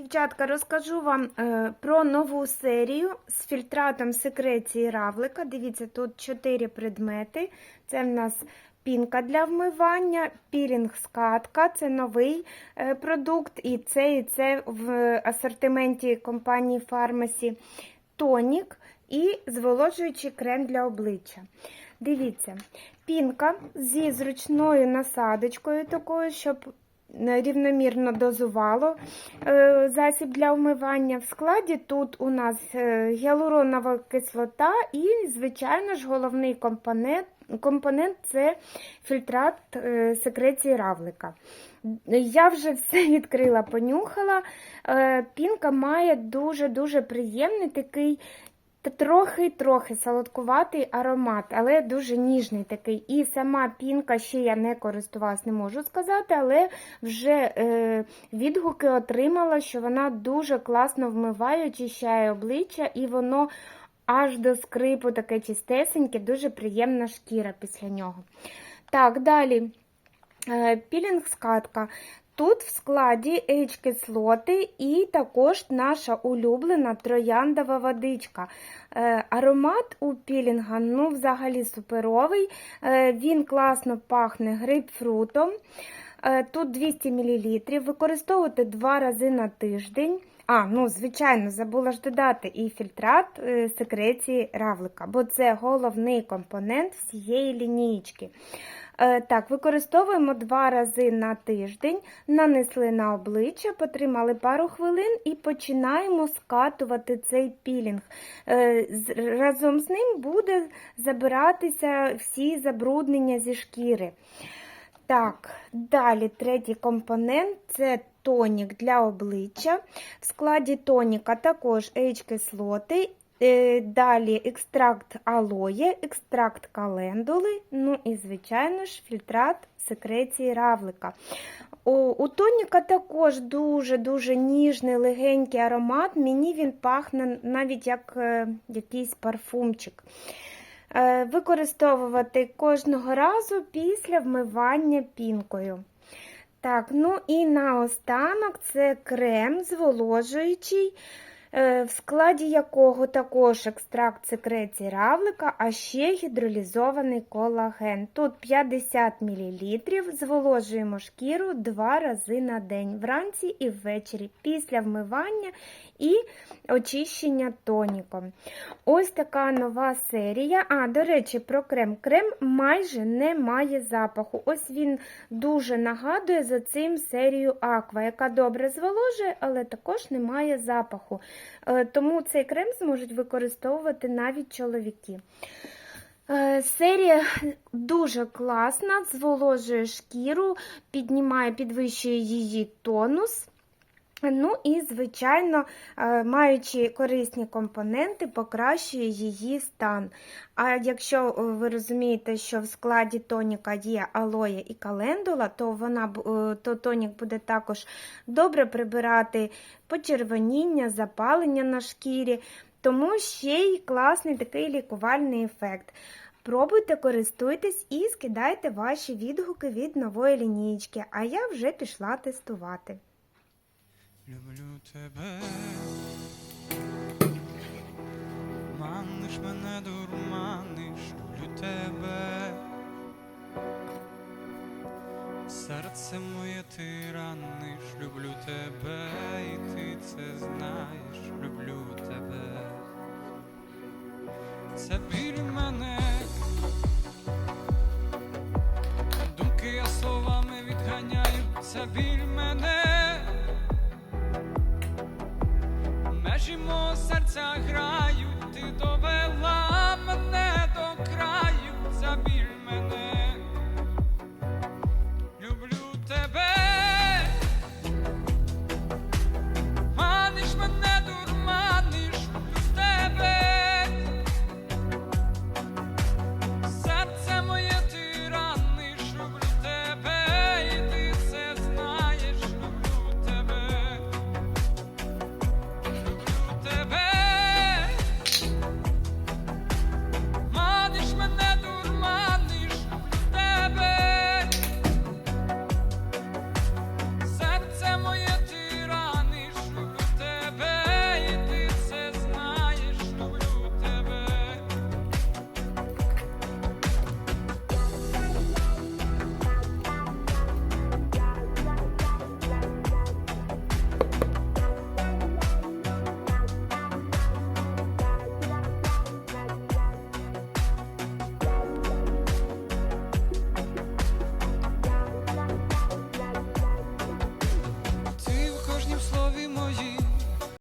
Дівчатка, розкажу вам е, про нову серію з фільтратом секреції равлика. Дивіться, тут чотири предмети. Це в нас пінка для вмивання, пілінг-скатка, це новий е, продукт, і це, і це в асортименті компанії Фармасі. Тонік і зволожуючий крем для обличчя. Дивіться, пінка зі зручною насадочкою, такою, щоб рівномірно дозувало е, засіб для вмивання. В складі тут у нас е, гіалуронова кислота і, звичайно ж, головний компонент. Компонент це фільтрат е, секреції равлика. Я вже все відкрила, понюхала. Пінка має дуже-дуже приємний такий та трохи-трохи солодкуватий аромат, але дуже ніжний такий. І сама пінка ще я не користувалась, не можу сказати, але вже е, відгуки отримала, що вона дуже класно вмиває, очищає обличчя, і воно аж до скрипу таке чистесеньке, дуже приємна шкіра після нього. Так, далі. Е, Пілінг-скатка. Тут в складі H-кислоти і також наша улюблена трояндова водичка. Е, Аромат у пілінга ну, взагалі суперовий. Е, Він класно пахне грейпфрутом. Е, Тут 200 мл. Використовувати два рази на тиждень. А, ну, звичайно, забула ж додати і фільтрат е, секреції равлика, бо це головний компонент всієї лінійки. Е, Так, використовуємо два рази на тиждень, нанесли на обличчя, потримали пару хвилин і починаємо скатувати цей пілінг. Е, Разом з ним буде забиратися всі забруднення зі шкіри. Так, далі третій компонент це тонік для обличчя. В складі тоніка також H-кислоти, е, далі екстракт алоє, екстракт календули, ну і, звичайно ж, фільтрат секреції равлика. У, тоніка також дуже-дуже ніжний, легенький аромат. Мені він пахне навіть як е, якийсь парфумчик. Е, Використовувати кожного разу після вмивання пінкою. Так, ну і наостанок це крем зволожуючий, в складі якого також екстракт секреції равлика, а ще гідролізований колаген. Тут 50 мл, зволожуємо шкіру два рази на день, вранці і ввечері, після вмивання і очищення тоніком. Ось така нова серія. А, до речі, про крем. Крем майже не має запаху. Ось він дуже нагадує за цим серію Аква, яка добре зволожує, але також не має запаху. Е, Тому цей крем зможуть використовувати навіть чоловіки. Е, Серія дуже класна, зволожує шкіру, піднімає, підвищує її тонус. Ну і, звичайно, е, маючи корисні компоненти, покращує її стан. А якщо е, ви розумієте, що в складі тоніка є алоє і календула, то, вона, е, то тонік буде також добре прибирати почервоніння, запалення на шкірі, тому ще й класний такий лікувальний ефект. Пробуйте, користуйтесь і скидайте ваші відгуки від нової лінійки, а я вже пішла тестувати. Люблю тебе, маниш мене дурманиш, люблю тебе, серце моє ти раниш, люблю тебе, і ти це знаєш, люблю тебе, це біль мене, думки я словами відганяю, це біль